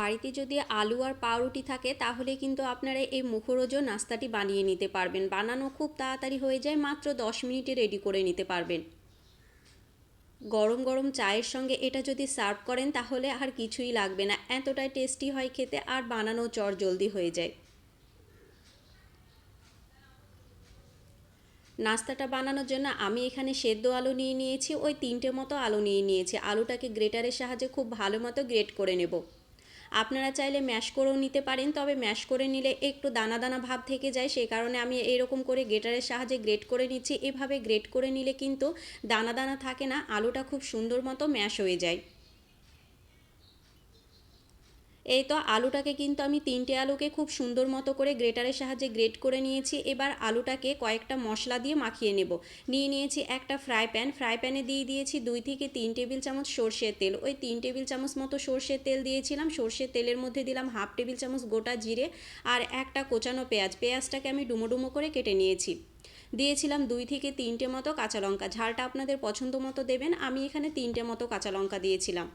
বাড়িতে যদি আলু আর পাউরুটি থাকে, তাহলে কিন্তু আপনারা এই মুখরোজো নাস্তাটি বানিয়ে নিতে পারবেন। বানানো খুব তাড়াতাড়ি হয়ে যায়, মাত্র দশ মিনিটে রেডি করে নিতে পারবেন। গরম গরম চায়ের সঙ্গে এটা যদি সার্ভ করেন, তাহলে আর কিছুই লাগবে না। এতটাই টেস্টি হয় খেতে আর বানানো চট জলদি হয়ে যায়। নাস্তাটা বানানোর জন্য আমি এখানে সেদ্ধ আলু নিয়ে নিয়েছি, ওই তিনটে মতো আলু নিয়ে নিয়েছি। আলুটাকে গ্রেটারের সাহায্যে খুব ভালো মতো গ্রেট করে নেব। আপনারা চাইলে ম্যাশ করেও নিতে পারেন, তবে ম্যাশ করে নিলে একটু দানা দানা ভাব থেকে যায় সেই কারণে আমি এরকম করে গ্রেটারের সাহায্যে গ্রেট করে নিচ্ছি। এভাবে গ্রেট করে নিলে কিন্তু দানা দানা থাকে না, আলুটা খুব সুন্দর মতো ম্যাশ হয়ে যায়। এই তো আলুটাকে কিন্তু আমি তিনটে আলুকে খুব সুন্দর মতো করে গ্রেটারের সাহায্যে গ্রেট করে নিয়েছি। এবার আলুটাকে কয়েকটা মশলা দিয়ে মাখিয়ে নেব। নিয়ে নিয়েছি একটা ফ্রাই প্যান। ফ্রাই প্যানে দিয়ে দিয়েছি দুই থেকে তিন টেবিল চামচ সর্ষের তেল। ওই তিন টেবিল চামচ মতো সর্ষের তেল দিয়েছিলাম। সর্ষের তেলের মধ্যে দিলাম হাফ টেবিল চামচ গোটা জিরে আর একটা কোচানো পেঁয়াজ। পেঁয়াজটাকে আমি ডুমো ডুমো করে কেটে নিয়েছি। দিয়েছিলাম দুই থেকে তিনটে মতো কাঁচা লঙ্কা। ঝালটা আপনাদের পছন্দ মতো দেবেন। আমি এখানে তিনটে মতো কাঁচা লঙ্কা দিয়েছিলাম।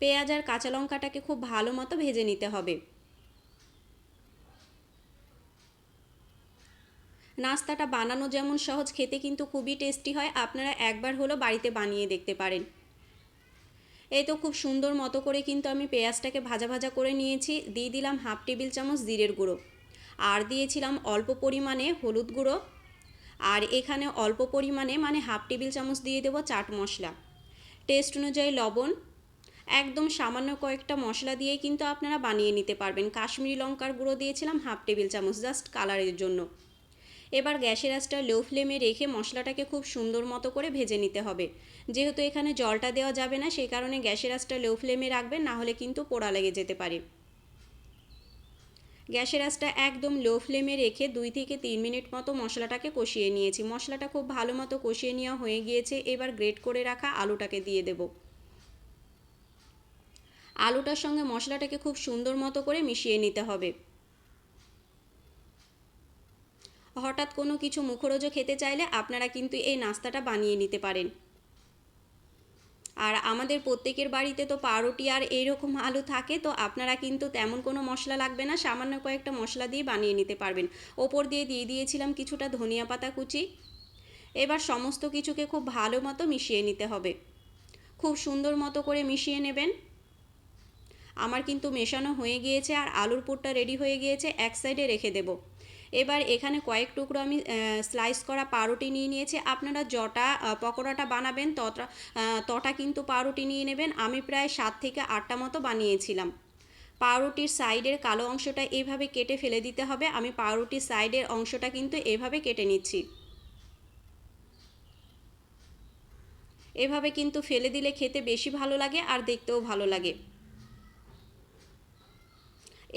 পেঁয়াজ আর কাঁচা লঙ্কাটাকে খুব ভালো মতো ভেজে নিতে হবে। নাস্তাটা বানানো যেমন সহজ, খেতে কিন্তু খুবই টেস্টি হয়। আপনারা একবার হলো বাড়িতে বানিয়ে দেখতে পারেন। এই তো খুব সুন্দর মতো করে কিন্তু আমি পেঁয়াজটাকে ভাজা ভাজা করে নিয়েছি। দিয়ে দিলাম হাফ টেবিল চামচ জিরের গুঁড়ো। আর দিয়েছিলাম অল্প পরিমাণে হলুদ গুঁড়ো। আর এখানে অল্প পরিমাণে মানে হাফ টেবিল চামচ দিয়ে দেবো চাট মশলা। টেস্ট অনুযায়ী লবণ একদম সামান্য কয়েকটা মশলা দিয়ে কিন্তু আপনারা বানিয়ে নিতে পারবেন। কাশ্মীরি লঙ্কার গুঁড়ো দিয়েছিলাম হাফ টেবিল চামচ, জাস্ট কালারের জন্য। এবার গ্যাসের আঁচটা লো ফ্লেমে রেখে মশলাটাকে খুব সুন্দর মতো করে ভেজে নিতে হবে। যেহেতু এখানে জলটা দেওয়া যাবে না সেই কারণে গ্যাসের আঁচটা লো ফ্লেমে রাখবেন, না হলে কিন্তু পোড়া লেগে যেতে পারে। গ্যাসের আঁচটা একদম লো ফ্লেমে রেখে দুই থেকে তিন মিনিট মতো মশলাটাকে কষিয়ে নিয়েছি। মশলাটা খুব ভালো মতো কষিয়ে নেওয়া হয়ে গিয়েছে। এবার গ্রেট করে রাখা আলুটাকে দিয়ে দেবো। আলুটার সঙ্গে মশলাটাকে খুব সুন্দর মতো করে মিশিয়ে নিতে হবে। হঠাৎ কোনো কিছু মুখরোজো খেতে চাইলে আপনারা কিন্তু এই নাস্তাটা বানিয়ে নিতে পারেন। আর আমাদের প্রত্যেকের বাড়িতে তো পাউরুটি আর এইরকম আলু থাকে, তো আপনারা কিন্তু তেমন কোনো মশলা লাগবে না, সামান্য কয়েকটা মশলা দিয়ে বানিয়ে নিতে পারবেন। ওপর দিয়ে দিয়ে দিয়েছিলাম কিছুটা ধনিয়া পাতা কুচি। এবার সমস্ত কিছুকে খুব ভালো মতো মিশিয়ে নিতে হবে। খুব সুন্দর মতো করে মিশিয়ে নেবেন। আমার কিন্তু মেশানো হয়ে গিয়েছে আর আলুর পুরটা রেডি হয়ে গিয়েছে, এক সাইডে রেখে দেব। এবার এখানে কয়েক টুকরো আমি স্লাইস করা পাউরুটি নিয়ে নিয়েছি। আপনারা যটা পকোড়াটা বানাবেন তটা তটা কিন্তু পাউরুটি নিয়ে নেবেন। আমি প্রায় সাত থেকে আটটা মতো বানিয়েছিলাম। পাউরুটির সাইডের কালো অংশটা এইভাবে কেটে ফেলে দিতে হবে। আমি পাউরুটির সাইডের অংশটা কিন্তু এভাবে কেটে নিচ্ছি। এভাবে কিন্তু ফেলে দিলে খেতে বেশি ভালো লাগে আর দেখতেও ভালো লাগে।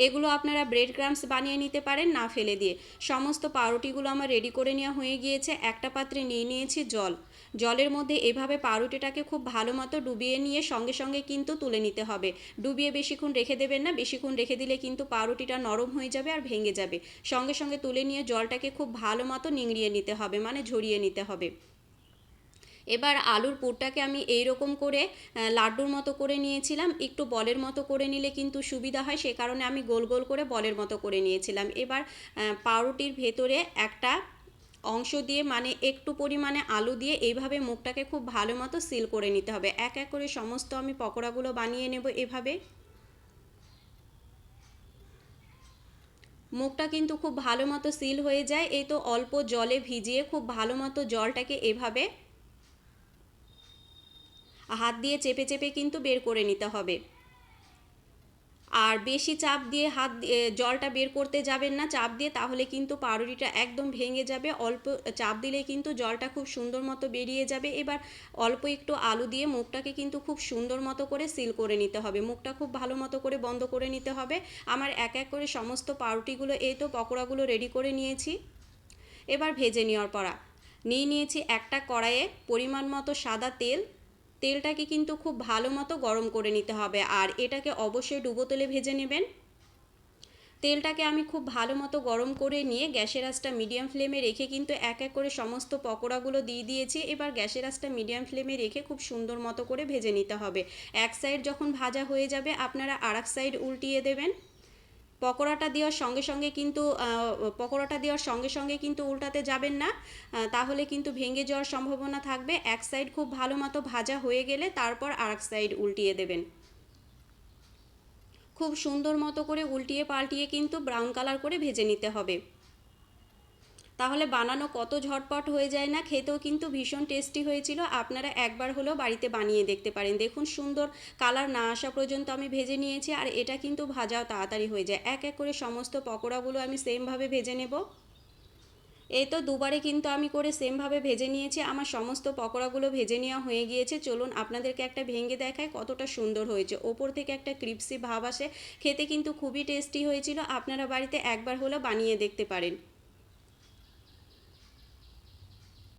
এগুলো আপনারা ব্রেড ক্রামস বানিয়ে নিতে পারেন, না ফেলে দিয়ে। সমস্ত পাউরুটিগুলো আমার রেডি করে নেওয়া হয়ে গিয়েছে, একটা পাত্রে নিয়ে নিয়েছি জল। জলের মধ্যে এভাবে পাউরুটিটাকে খুব ভালো মতো ডুবিয়ে নিয়ে সঙ্গে সঙ্গে কিন্তু তুলে নিতে হবে। ডুবিয়ে বেশিক্ষণ রেখে দেবেন না, বেশিক্ষণ রেখে দিলে কিন্তু পাউরুটিটা নরম হয়ে যাবে আর ভেঙে যাবে। সঙ্গে সঙ্গে তুলে নিয়ে জলটাকে খুব ভালো মতো নিংড়িয়ে নিতে হবে মানে ঝরিয়ে নিতে হবে। এবার আলুর পুরটাকে আমি এই রকম করে লাড্ডুর মতো করে নিয়েছিলাম। একটু বলের মতো করে নিলে কিন্তু সুবিধা হয়, সে কারণে আমি গোল গোল করে বলের মতো করে নিয়েছিলাম। এবার পাউরুটির ভেতরে একটা অংশ দিয়ে মানে একটু পরিমাণে আলু দিয়ে এইভাবে মুখটাকে খুব ভালো মতো সিল করে নিতে হবে। এক এক করে সমস্ত আমি পকোড়াগুলো বানিয়ে নেব এভাবে। মুখটা কিন্তু খুব ভালো মতো সিল হয়ে যায়। এই তো অল্প জলে ভিজিয়ে খুব ভালো মতো জলটাকে এভাবে হাত দিয়ে চেপে চেপে কিন্তু বের করে নিতে হবে। আর বেশি চাপ দিয়ে হাত জলটা বের করতে যাবেন না, চাপ দিয়ে, তাহলে কিন্তু পাউরুটিটা একদম ভেঙে যাবে। অল্প চাপ দিলে কিন্তু জলটা খুব সুন্দর মতো বেরিয়ে যাবে। এবার অল্প একটু আলু দিয়ে মুখটাকে কিন্তু খুব সুন্দর মতো করে সিল করে নিতে হবে। মুখটা খুব ভালো মতো করে বন্ধ করে নিতে হবে। আমার এক এক করে সমস্ত পাউরুটিগুলো, এই তো পকোড়াগুলো রেডি করে নিয়েছি। এবার ভেজে নেওয়ার পরা নিয়ে নিয়েছি একটা কড়াইয়ে পরিমাণ মতো সাদা তেল তেলটাকে কিন্তু খুব ভালো মতো গরম করে নিতে হবে। আর এটাকে অবশ্যই ডুবো তেলে ভেজে নেবেন। তেলটাকে আমি খুব ভালো মতো গরম করে নিয়ে গ্যাসের আঁচটা মিডিয়াম ফ্লেমে রেখে কিন্তু এক এক করে সমস্ত পকোড়াগুলো দিয়ে দিয়েছি। এবার গ্যাসের আঁচটা মিডিয়াম ফ্লেমে রেখে খুব সুন্দর মতো করে ভেজে নিতে হবে। এক সাইড যখন ভাজা হয়ে যাবে, আপনারা আর এক সাইড উল্টিয়ে দেবেন। পকোড়াটা দেওয়ার সঙ্গে সঙ্গে কিন্তু পকোড়াটা দেওয়ার সঙ্গে সঙ্গে কিন্তু উল্টাতে যাবেন না। তাহলে কিন্তু ভেঙে যাওয়ার সম্ভাবনা থাকবে। এক সাইড খুব ভালো মতো ভাজা হয়ে গেলে তারপর আর এক সাইড উল্টিয়ে দেবেন। খুব সুন্দর মতো করে উল্টিয়ে পাল্টিয়ে কিন্তু ব্রাউন কালার করে ভেজে নিতে হবে। তাহলে বানানো কত ঝটপট হয়ে যায় না? খেতেও কিন্তু ভীষণ টেস্টি হয়েছিল। আপনারা একবার হলেও বাড়িতে বানিয়ে দেখতে পারেন। দেখুন, সুন্দর কালার না আসা পর্যন্ত আমি ভেজে নিয়েছি আর এটা কিন্তু ভাজাও তাড়াতাড়ি হয়ে যায়। এক এক করে সমস্ত পকোড়াগুলো আমি সেমভাবে ভেজে নেব। এই তো দুবারে কিন্তু আমি করে সেমভাবে ভেজে নিয়েছি। আমার সমস্ত পকোড়াগুলো ভেজে নেওয়া হয়ে গিয়েছে। চলুন, আপনাদেরকে একটা ভেঙে দেখায় কতটা সুন্দর হয়েছে। ওপর থেকে একটা ক্রিপসি ভাব আসে। খেতে কিন্তু খুবই টেস্টি হয়েছিল। আপনারা বাড়িতে একবার হলেও বানিয়ে দেখতে পারেন।